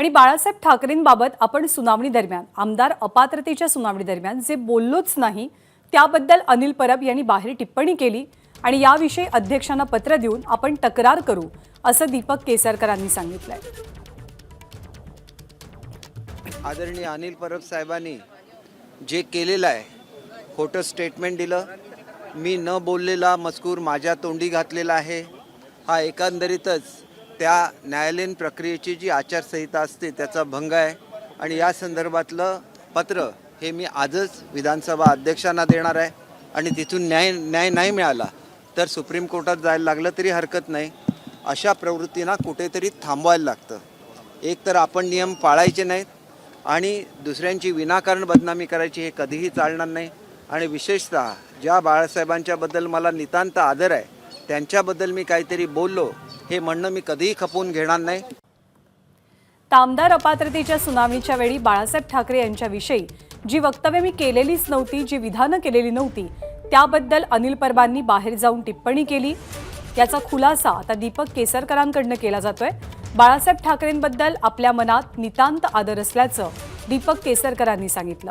आणि बाळासाहेब ठाकरेंबाबत आपण सुनावणी दरम्यान आमदार अपात्रतेच्या सुनावणी दरम्यान जे बोललोच नाही त्याबद्दल अनिल परब यांनी बाहेर टिप्पणी केली आणि याविषयी अध्यक्षांना पत्र देऊन आपण तक्रार करू असं दीपक केसरकरांनी सांगितलंय. आदरणीय अनिल परब साहेबांनी जे केलेलं आहे खोटं स्टेटमेंट दिलं. मी न बोललेला मजकूर माझ्या तोंडी घातलेला आहे. हा एकंदरीतच त्या न्यायालयीन प्रक्रियेची जी आचारसंहिता असते त्याचा भंग आहे. आणि या संदर्भातलं पत्र हे मी आजच विधानसभा अध्यक्षांना देणार आहे. आणि तिथून न्याय न्याय नाही मिळाला तर सुप्रीम कोर्टात जायला लागलं तरी हरकत नाही. अशा प्रवृत्तींना कुठेतरी थांबवायला लागतं. एक तर आपण नियम पाळायचे नाहीत आणि दुसऱ्यांची विनाकारण बदनामी करायची हे कधीही चालणार नाही. आणि विशेषतः ज्या बाळासाहेबांच्याबद्दल मला नितांत आदर आहे त्यांच्याबद्दल मी काहीतरी बोललो हे म्हणणं मी कधीही खपवून घेणार नाही. कामदार अपात्रतेच्या सुनावणीच्या वेळी बाळासाहेब ठाकरे यांच्याविषयी जी वक्तव्य मी केलेलीच नव्हती जी विधानं केलेली नव्हती त्याबद्दल अनिल परबांनी बाहेर जाऊन टिप्पणी केली. याचा खुलासा आता दीपक केसरकरांकडनं केला जातोय. बाळासाहेब ठाकरेंबद्दल आपल्या मनात नितांत आदर असल्याचं दीपक केसरकरांनी सांगितलं.